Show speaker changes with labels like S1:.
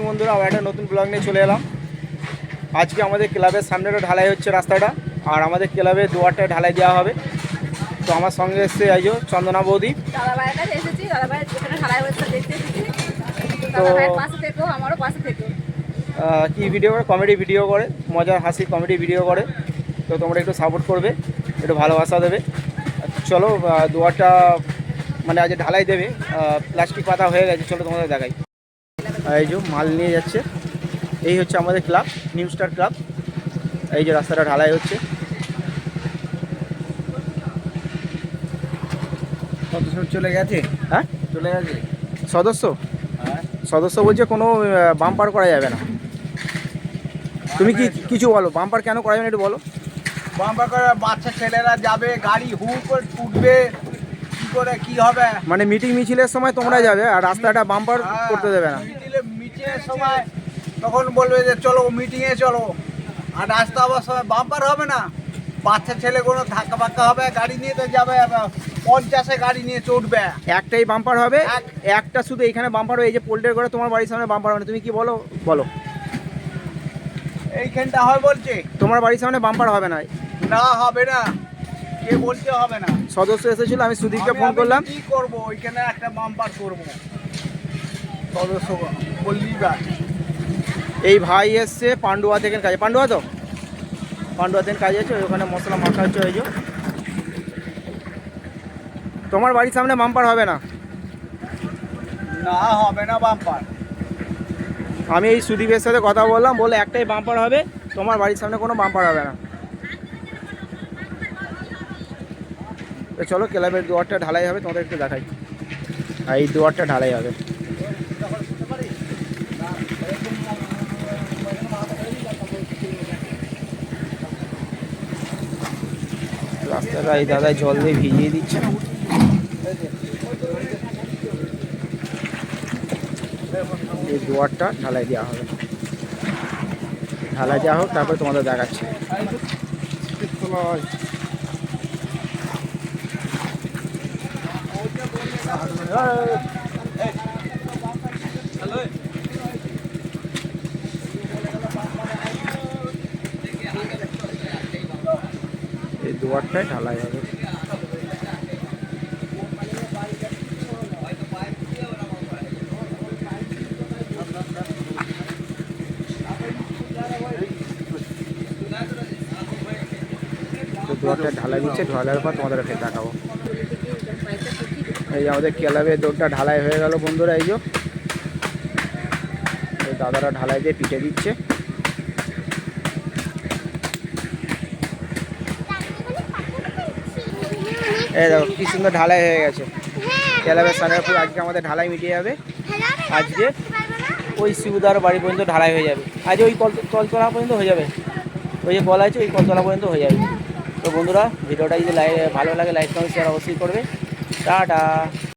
S1: বন্ধুরা আবার একটা নতুন ব্লগ নিয়ে চলে এলাম। আজকে আমাদের ক্লাবের সামনেটা ঢালাই হচ্ছে রাস্তাটা আর আমাদের ক্লাবের দুয়ারটা ঢালাই দেওয়া হবে। তো আমার সঙ্গে এসছে এই যে চন্দনা বৌদি।
S2: তো
S1: কি ভিডিও করে? কমেডি ভিডিও করে মজার হাসি কমেডি ভিডিও করে। তো তোমরা একটু সাপোর্ট করবে একটু ভালোবাসা দেবে। চলো দুয়ারটা মানে আজ ঢালাই দেবে। প্লাস্টিক পাতা হয়ে গেছে চলো তোমাদের দেখাই। এই যে মাল নিয়ে যাচ্ছে। এই হচ্ছে আমাদের ক্লাব নিউ স্টার ক্লাব। এই যে রাস্তাটা ঢালাই হচ্ছে।
S3: সদস্য চলে গেছে?
S1: হ্যাঁ?
S3: চলে গেছে?
S1: সদস্য?
S3: হ্যাঁ।
S1: সদস্য বলছে কোনো বাম্পার করা যাবে না। তুমি কি কিছু বলো বাম্পার কেন করা যাবে না একটু বলো।
S3: বাম্পার করে বাচ্চা ছেলেরা যাবে গাড়ি হু করে ফুটবে কি করে কি হবে?
S1: মানে মিটিং মিছিলের সময় তোমরা যাবে আর রাস্তাটা বাম্পার
S3: হ্যাঁ,
S1: করতে দেবে না।
S3: সময় তখন বলবে যে চলো মিটিংয়ে চলো। আর রাস্তা আবার সময় বাম্পার হবে না। বাচ্চা ছেলে কোনো ধাক্কা ফাক্কা হবে গাড়ি নিয়ে তো যাবে পঞ্চাশে গাড়ি নিয়ে চড়বে।
S1: একটাই বাম্পার হবে
S3: এক-
S1: একটা শুধু এখানে বাম্পার হবে এই যে পোল্টের করে তোমার বাড়ির সামনে বাম্পার হবে না। তুমি কি বলো? বলো।
S3: এইখানটা হয় বলছে।
S1: তোমার বাড়ির সামনে বাম্পার হবে না।
S3: না হবে না। কে বলছে হবে না।
S1: সদস্য এসেছিল আমি সুদীপকে ফোন করলাম।
S3: কি করব? ওইখানে একটা বাম্পার করব।
S1: এই ভাই এসছে পান্ডুয়া থেকে কাজে। পান্ডুয়া তো? পান্ডুয়া থেকে কাজে আছে ওখানে মশলা মাখা হচ্ছে ওই যে। তোমার বাড়ির সামনে বাম্পার হবে না?
S3: না হবে না বাম্পার।
S1: আমি এই সুদীপের সাথে কথা বললাম বলে একটাই বাম্পার হবে তোমার বাড়ির সামনে কোনো বাম্পার হবে না। তো চলো ক্লাবের দুয়ারটা ঢালাই হবে তোমাদের একটু দেখাই। আর এই দুয়ারটা ঢালাই হবে। রাস্তাটা এই দাদা জল দিয়ে ভিজিয়ে দিচ্ছে। এই দুয়ারটা ঢালাই দেওয়া হবে। ঢালাই দেওয়া হোক, তারপরে তোমাদের দেখাচ্ছি। এই দুয়ারটাই ঢালাই হবে। দুয়ারটা ঢালাই দিচ্ছে ঢালার পর তোমাদের ফের দেখাবো। এই আমাদের ক্লাবের দৌড়টা ঢালাই হয়ে গেল বন্ধুরা, এই যে। দাদারা ঢালাই দিয়ে পিঠে দিচ্ছে। এই দেখো, কি সুন্দর ঢালাই হয়ে গেছে। ক্লাবের সানারপুর আজকে আমাদের ঢালাই মিটিয়ে যাবে। আজকে ওই শিবুদার বাড়ি পর্যন্ত ঢালাই হয়ে যাবে। আজ ওই কল কলতলা পর্যন্ত হয়ে যাবে। ওই যে কল আছে ওই কলতলা পর্যন্ত হয়ে যাবে। তো বন্ধুরা, ভিডিওটা যদি ভালো লাগে লাইক কমেন্ট শেয়ার অবশ্যই করবে। টাটা।